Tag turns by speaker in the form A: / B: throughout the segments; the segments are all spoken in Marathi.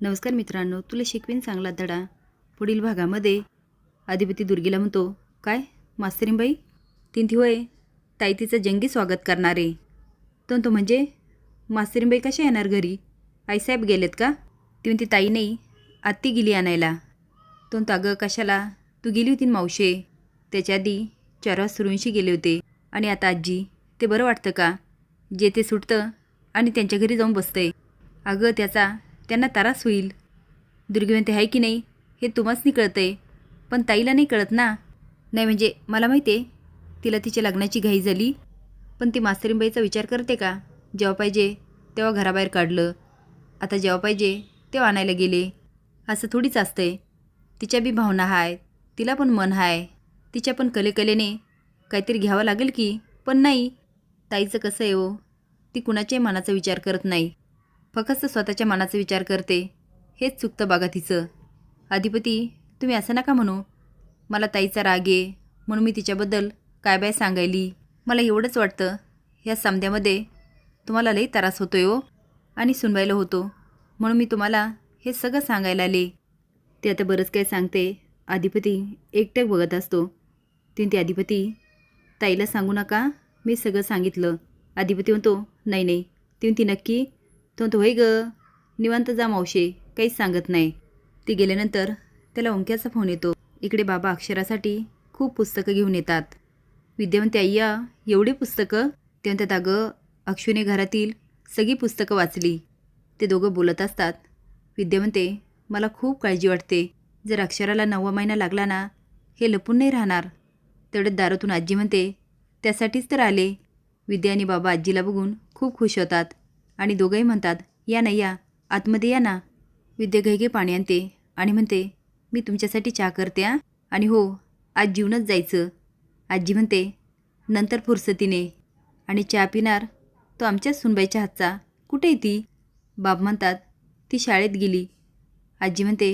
A: नमस्कार मित्रांनो तुला शिकवीन चांगला धडा. पुढील भागामध्ये अधिपती दुर्गीला म्हणतो काय मास्तरींबाई तीन होय. ताई तिचं जंगी स्वागत करणारे. तो तो म्हणजे मास्तरींबाई कशा येणार घरी? आईसाहेब गेलेत का? ती म्हणते ताई नाही आत्ती गेली आणायला. तो म्हणतो अगं कशाला? तू गेली होती मावशे? त्याच्या आधी चार वाज गेले होते. आणि आता आजी ते बरं वाटतं का? जे ते सुटतं आणि त्यांच्या घरी जाऊन बसतंय. अगं त्याचा त्यांना त्रास होईल. दुर्गी म्हणते आहे की नाही हे तुम्हाच कळतं आहे पण ताईला नाही कळत ना. नाही म्हणजे मला माहिती आहे तिला तिच्या लग्नाची घाई झाली. पण ती मास्तरीबाईचा विचार करते का? जेव्हा पाहिजे तेव्हा घराबाहेर काढलं. आता जेव्हा पाहिजे तेव्हा आणायला गेले. असं थोडीच असतंय. तिच्या बी भावना आहे तिला पण मन आहे तिच्या पण कलेकलेने काहीतरी घ्यावं लागेल की? पण नाही. ताईचं कसं आहे हो? ती कुणाच्याही मनाचा विचार करत नाही. फक्त स्वतःच्या मनाचा विचार करते. हेच चुकतं बघा तिचं. अधिपती तुम्ही असं नका म्हणू. मला ताईचा राग आहे. म्हणून मी तिच्याबद्दल काय बाय सांगायली? मला एवढंच वाटतं. ह्या समध्यामध्ये तुम्हाला लई त्रास होतो हो. आणि सुनवायला होतो. म्हणून मी तुम्हाला हे सगळं सांगायला आले. ते आता बरंच काय सांगते. अधिपती एकटक बघत असतो. तीन ते अधिपती ताईला सांगू नका. मी सगळं सांगितलं. अधिपती म्हणतो नाही नाही. ती नक्की तो तो होय ग? निवांत जा मावशे काहीच सांगत नाही. ती गेल्यानंतर त्याला ओंक्याचा फोन येतो. इकडे बाबा अक्षरासाठी खूप पुस्तकं घेऊन येतात. विद्यावंती आय्या अय्या एवढी पुस्तकं? ते म्हणतात अगं अक्षूने घरातील सगळी पुस्तकं वाचली. ते दोघं बोलत असतात. विद्यावंते मला खूप काळजी वाटते. जर अक्षराला नववा महिना लागला ना हे लपून नाही राहणार. तेवढ्यात दारातून आजी म्हणते त्यासाठीच तर आले. विद्या आणि बाबा आजीला बघून खूप खुश होतात. आणि दोघंही म्हणतात या ना या आतमध्ये या ना. विद्या घैगे पाणी आणते आणि म्हणते मी तुमच्यासाठी चहा करते आ आणि हो आज जीवनच जायचं. आजी म्हणते नंतर फुरसतीने. आणि चहा पिणार तो आमच्याच सुनबाईच्या हातचा. कुठे ती? बाब म्हणतात ती शाळेत गेली. आजी म्हणते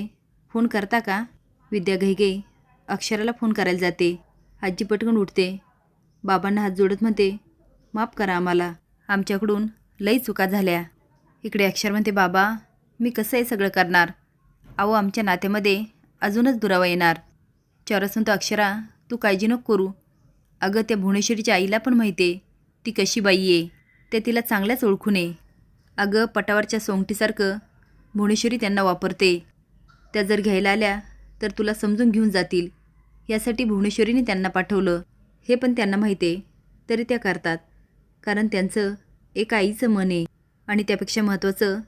A: फोन करता का? विद्या घैगे अक्षराला फोन करायला जाते. आजी पटकन उठते. बाबांना हात जोडत म्हणते माफ करा आम्हाला. आमच्याकडून लई चुका झाल्या. इकडे अक्षर म्हणते बाबा मी कसं हे सगळं करणार? अहो आमच्या नात्यामध्ये अजूनच दुरावा येणार. चौरस म्हणतो अक्षरा तू काळजी नको करू. अगं त्या भुवनेश्वरीच्या आईला पण माहिती आहे ती कशी बाई आहे ते तिला चांगल्याच ओळखू नये अगं पटावरच्या सोंगटीसारखं भुवनेश्वरी त्यांना वापरते. त्या जर घ्यायला आल्या तर तुला समजून घेऊन जातील. यासाठी भुवनेश्वरीने त्यांना पाठवलं. हे पण त्यांना माहिती आहे तरी त्या करतात. कारण त्यांचं एका आईचं मन आहे आणि त्यापेक्षा महत्त्वाचं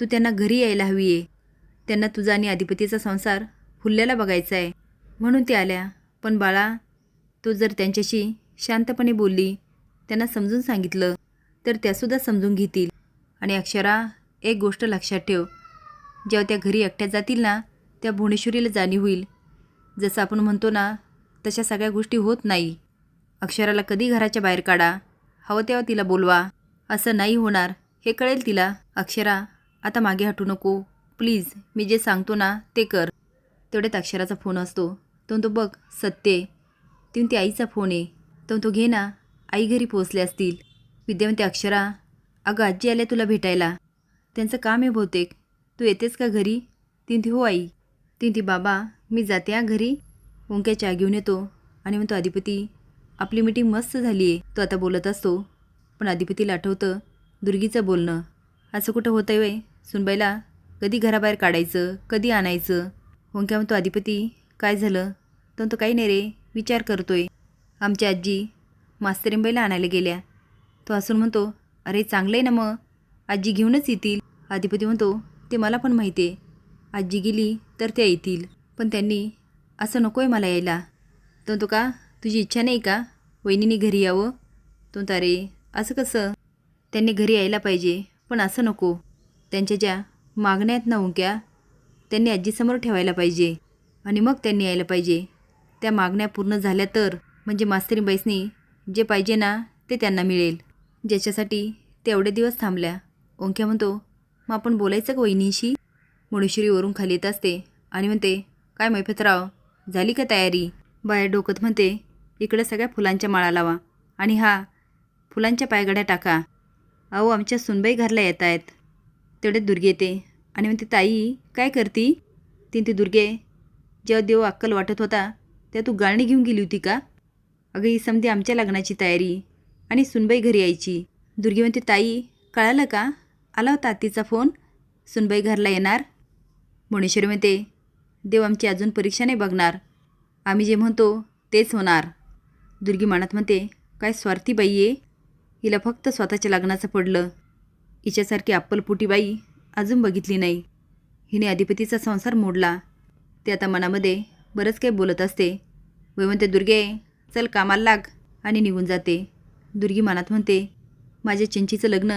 A: तू त्यांना घरी यायला हवी आहे. त्यांना तुझा आणि अधिपतीचा संसार फुलल्याला बघायचा आहे. म्हणून ते आल्या. पण बाळा तू जर त्यांच्याशी शांतपणे बोलली त्यांना समजून सांगितलं तर त्यासुद्धा समजून घेतील. आणि अक्षरा एक गोष्ट लक्षात ठेव. जेव्हा त्या घरी एकट्या जातील ना त्या भुवनेश्वरीला जाणीव होईल. जसं आपण म्हणतो ना तशा सगळ्या गोष्टी होत नाही. अक्षराला कधी घराच्या बाहेर काढा. हवं तेव्हा तिला बोलवा. असं नाही होणार. हे कळेल तिला. अक्षरा आता मागे हटू नको. प्लीज मी जे सांगतो ना ते कर. तेवढ्यात अक्षराचा फोन असतो. तो तो बघ सत्य आहे. ती ती आईचा फोन आहे. तो तो घे ना आई घरी पोचले असतील. विद्यावंती अक्षरा अगं आजी आल्या तुला भेटायला. त्यांचं काम आहे बहुतेक. तू येतेस का घरी? ती ती हो आई. ती ती बाबा मी जाते हा घरी. ओंक्या चहा घेऊन येतो आणि म्हणतो अधिपती आपली मीटिंग मस्त झाली आहे तो आता बोलत असतो. पण अधिपतीला आठवतं दुर्गीचं बोलणं. असं कुठं होतं वय? सुनबाईला कधी घराबाहेर काढायचं कधी आणायचं? होंक्या म्हणतो अधिपती काय झालं? तर तो काही नाही रे विचार करतोय. आमची आजी मास्तरिंबाईला आणायला गेल्या. तो हसून म्हणतो अरे चांगलं आहे ना मग. आजी घेऊनच येतील. अधिपती म्हणतो ते मला पण माहिती आहे आजी गेली तर त्या येतील. पण त्यांनी असं नको आहे मला यायला. तो का? तुझी इच्छा नाही का? वहिनीने घरी यावं? तो अरे असं कसं? त्यांनी घरी यायला पाहिजे. पण असं नको. त्यांच्या ज्या मागण्या आहेत ना उंक्या त्यांनी आजीसमोर ठेवायला पाहिजे. आणि मग त्यांनी यायला पाहिजे. त्या मागण्या पूर्ण झाल्या तर म्हणजे मास्तरीबाईसनी जे पाहिजे ना ते त्यांना मिळेल. ज्याच्यासाठी ते एवढे दिवस थांबल्या. ओंक्या म्हणतो मग आपण बोलायचं का वहिनीशी? मुणेश्वरी वरून खाली येत असते आणि म्हणते काय मैफतराव झाली का तयारी? बाहेर डोकत म्हणते इकडं सगळ्या फुलांच्या माळा लावा. आणि हा फुलांच्या पायगड्या टाका. अहो आमच्या सुनबाई घरला येत आहेत तेवढे दुर्गे येते. आणि म्हणते ताई काय करती? तीन ती दुर्गे जेव्हा देव अक्कल वाटत होता तेव्हा तू गाळणी घेऊन गेली होती का? अगं ही समधी आमच्या लग्नाची तयारी आणि सुनबाई घरी यायची. दुर्गे म्हणते ताई कळालं का? आला होता आत्तीचा फोन? सुनबाई घरला येणार? भुवनेश्वरी म्हणते देव आमची अजून परीक्षा नाही बघणार. आम्ही जे म्हणतो तेच होणार. दुर्गी मनात म्हणते काय स्वार्थी बाई आहे. हिला फक्त स्वतःच्या लग्नाचं पडलं. हिच्यासारखी अप्पलपुटी बाई अजून बघितली नाही. हिने अधिपतीचा संसार मोडला. ते आता मनामध्ये बरंच काही बोलत असते. वय म्हणते दुर्गे चल कामाला लाग आणि निघून जाते. दुर्गी मनात म्हणते माझ्या चिंचीचं लग्न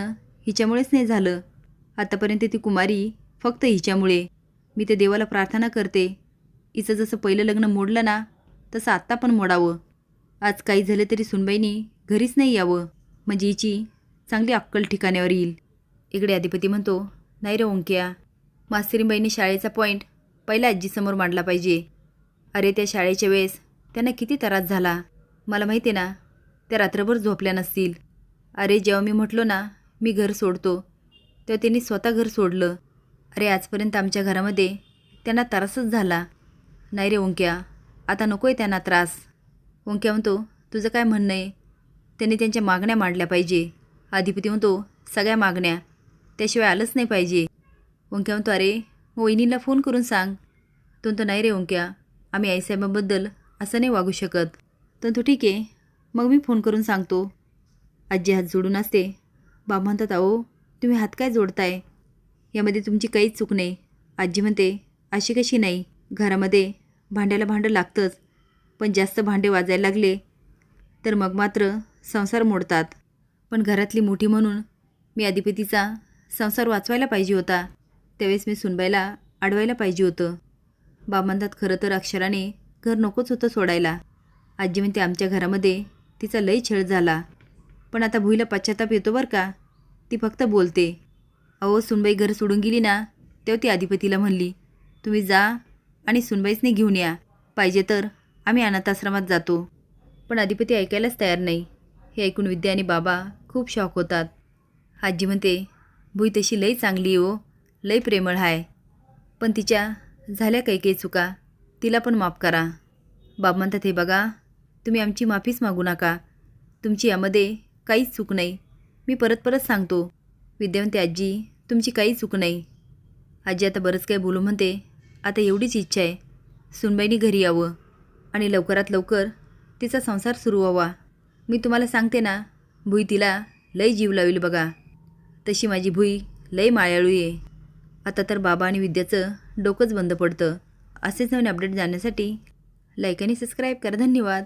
A: हिच्यामुळेच नाही झालं. आतापर्यंत ती कुमारी फक्त हिच्यामुळे. मी ते देवाला प्रार्थना करते. हिचं जसं पहिलं लग्न मोडलं ना तसं आत्ता पण मोडावं. आज काही झालं तरी सुनबाईनी घरीच नाही यावं. म्हणजे हिची चांगली अक्कल ठिकाण्यावर येईल. इकडे अधिपती म्हणतो नाही रे ओंक्या मास्तरीबाईने शाळेचा पॉईंट पहिल्या आजीसमोर मांडला पाहिजे. अरे त्या शाळेच्या वेळेस त्यांना किती त्रास झाला. मला माहिती आहे ना त्या रात्रभर झोपल्या नसतील. अरे जेव्हा मी म्हटलो ना मी घर सोडतो तेव्हा त्यांनी स्वतः घर सोडलं. अरे आजपर्यंत आमच्या घरामध्ये त्यांना त्रासच झाला. नाही रे ओंक्या आता नको आहे त्यांना त्रास. ओंक्या म्हणतो तुझं काय म्हणणं आहे? त्यांनी त्यांच्या मागण्या मांडल्या पाहिजे. अधिपती म्हणतो सगळ्या मागण्या. त्याशिवाय आलंच नाही पाहिजे. ओंक्या म्हणतो अरे वहिनीला फोन करून सांग. तो म्हणतो नाही रे ओंक्या आम्ही आईसाहेबांबद्दल असं नाही वागू शकत. तर तो ठीक आहे मग मी फोन करून सांगतो. आजी हात जोडून असते बाबा म्हणतात अहो तुम्ही हात काय जोडताय? यामध्ये तुमची काहीच चूक नाही. आजी म्हणते अशी कशी नाही? घरामध्ये भांड्याला भांडं लागतंच पण जास्त भांडे वाजायला लागले. तर मग मात्र संसार मोडतात. पण घरातली मोठी म्हणून मी अधिपतीचा संसार वाचवायला पाहिजे होता. त्यावेळेस मी सुनबाईला अडवायला पाहिजे होतं. बाब म्हणतात खरं तर अक्षराने घर नकोच होतं सोडायला. आजी म्हणते आमच्या घरामध्ये तिचा लय छळ झाला. पण आता भुईला पश्चाताप येतो बरं का? ती फक्त बोलते. अहो सुनबाई घर सोडून गेली ना तेव्हा ती अधिपतीला म्हणली तुम्ही जा आणि सुनबाईसने घेऊन या. पाहिजे तर आम्ही अनाथाश्रमात जातो. पण अधिपती ऐकायलाच तयार नाही. हे ऐकून विद्या आणि बाबा खूप शॉक होतात. आजी म्हणते भुई तशी लई चांगली हो लई प्रेमळ आहे पण तिच्या झाल्या काही काही चुका तिला पण माफ करा. बाब म्हणतात हे बघा तुम्ही आमची माफीच मागू नका. तुमची यामध्ये काहीच चूक नाही. मी परत परत सांगतो. विद्यावंती आजी तुमची काही चूक नाही. आजी आता बरंच काही बोलू म्हणते आता एवढीच इच्छा आहे. सुनबाईनी घरी यावं आणि लवकरात लवकर तिचा संसार सुरू व्हावा. मी तुम्हाला सांगते ना भुई तिला लय जीव लावेल बघा. तशी माझी भुई लय मायाळू आहे. आता तर बाबा आणि विद्याचं डोकंच बंद पडतं. असेच नवीन अपडेट जाण्यासाठी लाईक आणि सबस्क्राईब करा. धन्यवाद.